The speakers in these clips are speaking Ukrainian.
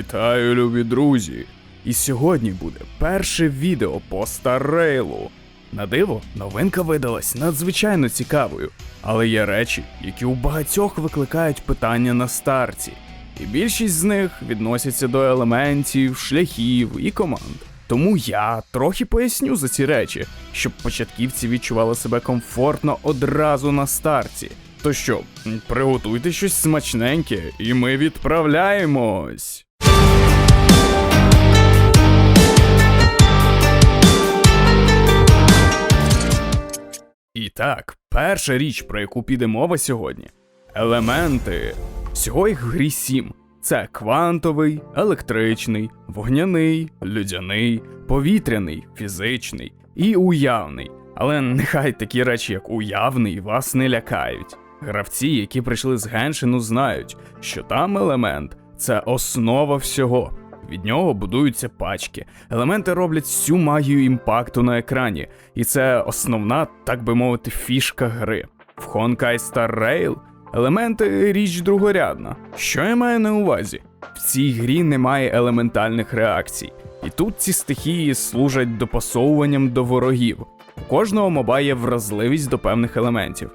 Вітаю, любі друзі! І сьогодні буде перше відео по Старрейлу. На диво, новинка видалась надзвичайно цікавою, але є речі, які у багатьох викликають питання на старті. І більшість з них відносяться до елементів, шляхів і команд. Тому я трохи поясню за ці речі, щоб початківці відчували себе комфортно одразу на старті. То що, приготуйте щось смачненьке, і ми відправляємось. Так, перша річ, про яку піде мова сьогодні елементи. Всього їх в грі сім. Це квантовий, електричний, вогняний, людяний, повітряний, фізичний і уявний. Але нехай такі речі, як уявний, вас не лякають. Гравці, які прийшли з Геншину, знають, що там елемент це основа всього. Від нього будуються пачки. Елементи роблять всю магію імпакту на екрані, і це основна, так би мовити, фішка гри. В Honkai Star Rail елементи річ другорядна. Що я маю на увазі? В цій грі немає елементальних реакцій, і тут ці стихії служать допасовуванням до ворогів. У кожного моба є вразливість до певних елементів.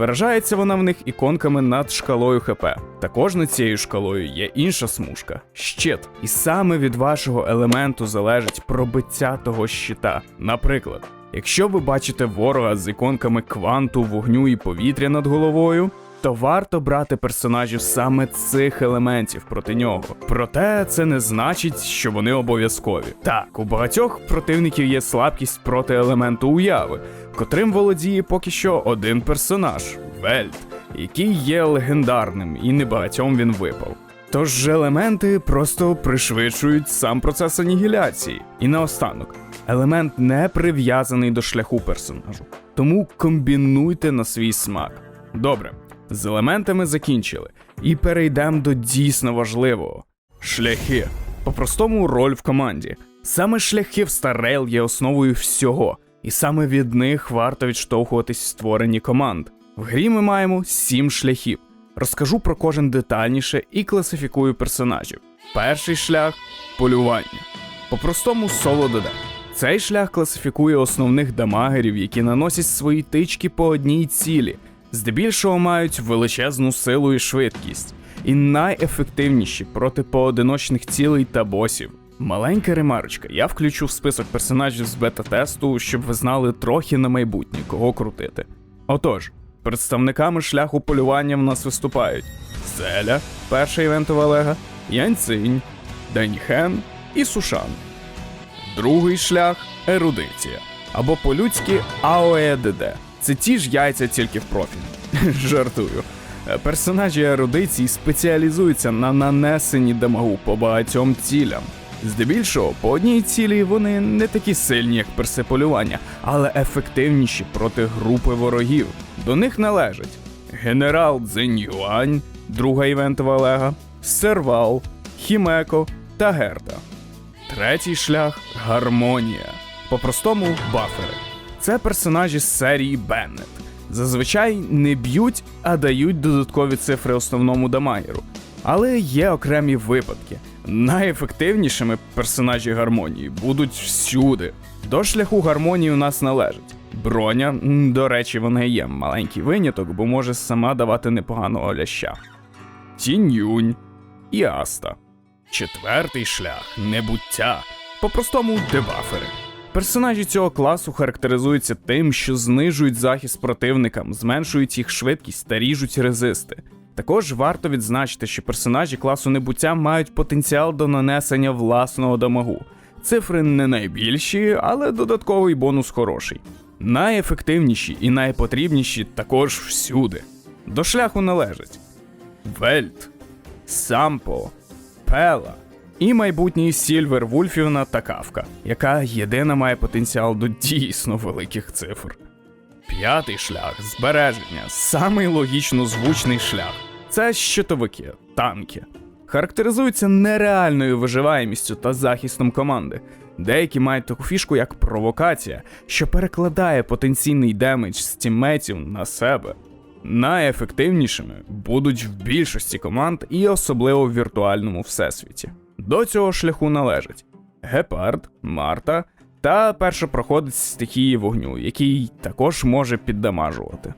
Виражається вона в них іконками над шкалою ХП. Також над цією шкалою є інша смужка щит. І саме від вашого елементу залежить пробиття того щита. Наприклад, якщо ви бачите ворога з іконками кванту, вогню і повітря над головою. То варто брати персонажів саме цих елементів проти нього. Проте це не значить, що вони обов'язкові. Так, у багатьох противників є слабкість проти елементу уяви, котрим володіє поки що один персонаж Вельт, який є легендарним, і небагатьом він випав. Тож елементи просто пришвидшують сам процес анігіляції. І наостанок, елемент не прив'язаний до шляху персонажу, тому комбінуйте на свій смак. Добре, з елементами закінчили, і перейдемо до дійсно важливого шляхи. По-простому роль в команді. Саме шляхи в Старрейл є основою всього, і саме від них варто відштовхуватись в створенні команд. В грі ми маємо сім шляхів. Розкажу про кожен детальніше і класифікую персонажів. Перший шлях полювання. По-простому соло ДД. Цей шлях класифікує основних дамагерів, які наносять свої тички по одній цілі, здебільшого мають величезну силу і швидкість, і найефективніші проти поодиночних цілей та босів. Маленька ремарочка, я включу в список персонажів з бета-тесту, щоб ви знали трохи на майбутнє, кого крутити. Отож, представниками шляху полювання в нас виступають Селя, перша івентова лега, Янцинь, Даньхен і Сушан. Другий шлях ерудиція. Або по-людськи АОЕДД. Це ті ж яйця тільки в профіль. Жартую. Е, Персонажі ерудиції спеціалізуються на нанесенні дамагу по багатьом цілям. Здебільшого, по одній цілі вони не такі сильні, як персеполювання, але ефективніші проти групи ворогів. До них належать генерал Цзинь Юань, друга івентова лега, Сервал, Хімеко та Герда. Третій шлях гармонія. По-простому бафери. Це персонажі з серії Беннет. Зазвичай не б'ють, а дають додаткові цифри основному дамагеру. Але є окремі випадки. Найефективнішими персонажі гармонії будуть всюди. До шляху гармонії у нас належить. Броня, до речі, вона є маленький виняток, бо може сама давати непоганого ляща. Тінь-юнь і Аста. Четвертий шлях небуття. По-простому дебафери. Персонажі цього класу характеризуються тим, що знижують захист противникам, зменшують їх швидкість та ріжуть резисти. Також варто відзначити, що персонажі класу небуття мають потенціал до нанесення власного дамагу. Цифри не найбільші, але додатковий бонус хороший. Найефективніші і найпотрібніші також всюди. До шляху належать Вельт, Сампо, Пела і майбутній Сільвер Вульфівна та Кавка, яка єдина має потенціал до дійсно великих цифр. П'ятий шлях збереження, самий логічно звучний шлях. Це щитовики, танки. Характеризуються нереальною виживаємістю та захистом команди. Деякі мають таку фішку, як провокація, що перекладає потенційний демедж з тіммейтів на себе. Найефективнішими будуть в більшості команд і особливо в віртуальному всесвіті. До цього шляху належать Гепард, Марта та першопроходець стихії вогню, який також може піддамажувати.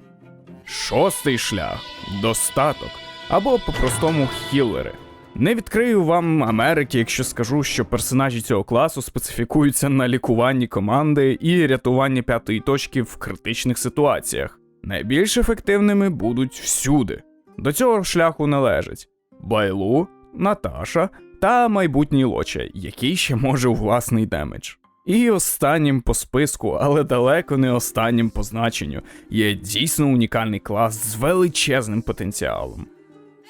Шостий шлях достаток або по-простому хілери. Не відкрию вам Америки, якщо скажу, що персонажі цього класу специфікуються на лікуванні команди і рятуванні п'ятої точки в критичних ситуаціях. Найбільш ефективними будуть всюди. До цього шляху належать Байлу, Наташа та майбутній Лоча, який ще може у власний демедж. І останнім по списку, але далеко не останнім по значенню, є дійсно унікальний клас з величезним потенціалом.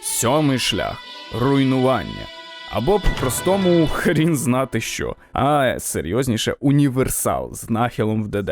Сьомий шлях руйнування. Або по-простому хрін знати що, а серйозніше універсал з нахилом в ДД.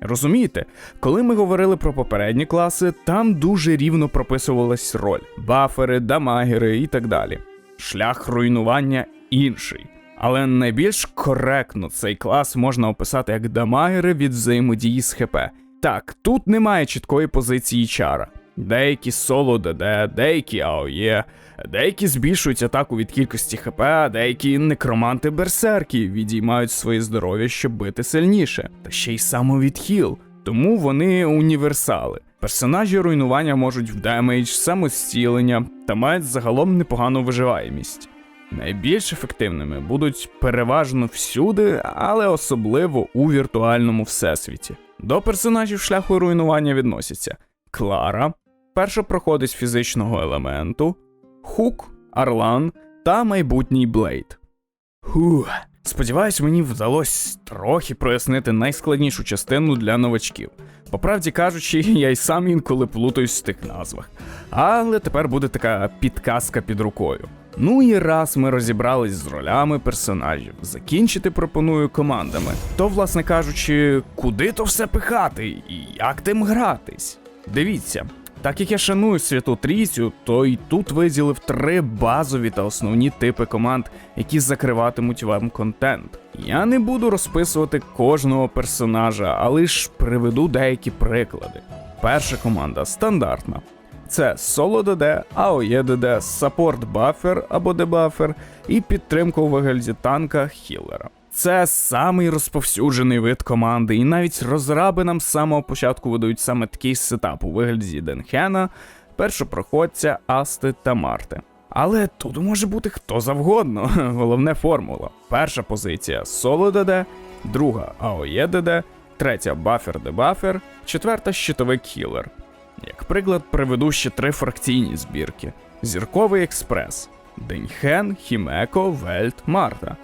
Розумієте, коли ми говорили про попередні класи, там дуже рівно прописувалась роль: бафери, дамагери і так далі. Шлях руйнування інший. Але найбільш коректно цей клас можна описати як дамагери від взаємодії з ХП. Так, тут немає чіткої позиції чара. Деякі соло ДД, деякі АОЄ, деякі збільшують атаку від кількості ХП, а деякі некроманти берсерки відіймають своє здоров'я, щоб бити сильніше, та ще й самовідхіл. Тому вони універсали. Персонажі руйнування можуть в демейдж, самостілення та мають загалом непогану виживаємість. Найбільш ефективними будуть переважно всюди, але особливо у віртуальному всесвіті. До персонажів шляху руйнування відносяться Клара, першопроходець фізичного елементу, Хук, Арлан та майбутній Блейд. Фух. Сподіваюсь, мені вдалося трохи прояснити найскладнішу частину для новачків. По правді кажучи, я й сам інколи плутаюсь в тих назвах. Але тепер буде така підказка під рукою. Ну і раз ми розібрались з ролями персонажів, закінчити пропоную командами. То, власне кажучи, куди то все пихати і як тим гратись? Дивіться, так як я шаную святу трійцю, то й тут виділив три базові та основні типи команд, які закриватимуть вам контент. Я не буду розписувати кожного персонажа, а лиш приведу деякі приклади. Перша команда стандартна. Це АОЄ ДД, саппорт бафер або дебафер і підтримка у вигляді танка хілера. Це самий розповсюджений вид команди, і навіть розраби нам з самого початку видають саме такий сетап у вигляді Денхена, першопроходця, Асти та Марти. Але тут може бути хто завгодно, головне формула. Перша позиція соло ДД, друга АОЄ ДД, третя бафер дебафер, четверта щитовик хілер. Як приклад, приведу ще три фракційні збірки: Зірковий експрес, Деньхен, Хімеко, Вельт, Марта,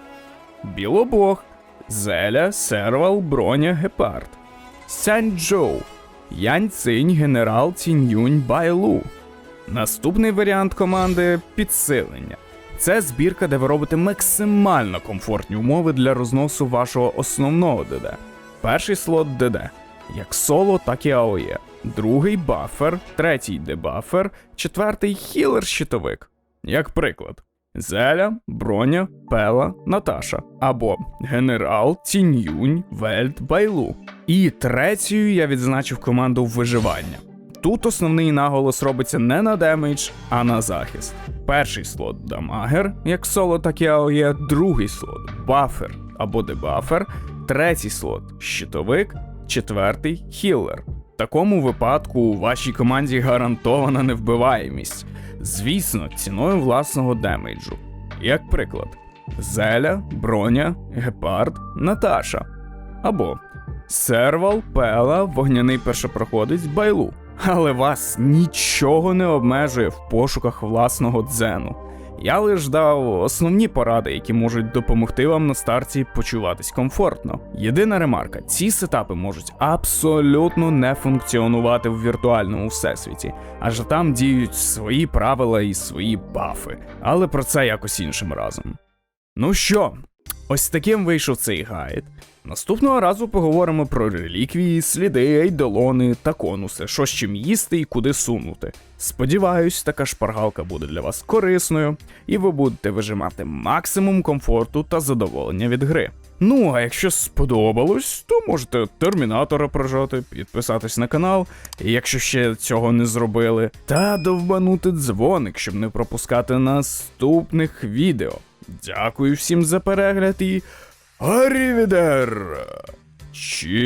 Білобог, Зеля, Сервал, Броня, Гепард, Сянь-Джоу, Янь-Цинь, Генерал, Цінь-Юнь, Байлу. Наступний варіант команди підсилення. Це збірка, де ви робите максимально комфортні умови для розносу вашого основного ДД. Перший слот ДД, як соло, так і АОЄ. Другий бафер, третій дебафер, четвертий хілер-щитовик. Як приклад: Зеля, Броня, Пела, Наташа. Або Генерал, Ціньюнь, Вельт, Байлу. І третьою я відзначив команду виживання. Тут основний наголос робиться не на демедж, а на захист. Перший слот дамагер, як соло, так і АОЄ, другий слот бафер або дебафер, третій слот щитовик, четвертий хілер. Такому випадку у вашій команді гарантована невбиваємість. Звісно, ціною власного демеджу. Як приклад: Зеля, Броня, Гепард, Наташа. Або Сервал, Пела, вогняний першопроходець Байлу. Але вас нічого не обмежує в пошуках власного дзену. Я лиш дав основні поради, які можуть допомогти вам на старті почуватись комфортно. Єдина ремарка: ці сетапи можуть абсолютно не функціонувати в віртуальному всесвіті, адже там діють свої правила і свої бафи. Але про це якось іншим разом. Ну що, ось таким вийшов цей гайд. Наступного разу поговоримо про реліквії, сліди, ейдолони та конуси, що з чим їсти і куди сунути. Сподіваюсь, така шпаргалка буде для вас корисною, і ви будете вижимати максимум комфорту та задоволення від гри. Ну а якщо сподобалось, то можете термінатора прожати, підписатись на канал, якщо ще цього не зробили, та довбанути дзвоник, щоб не пропускати наступних відео. Дякую всім за перегляд і. Арівідер! Чи.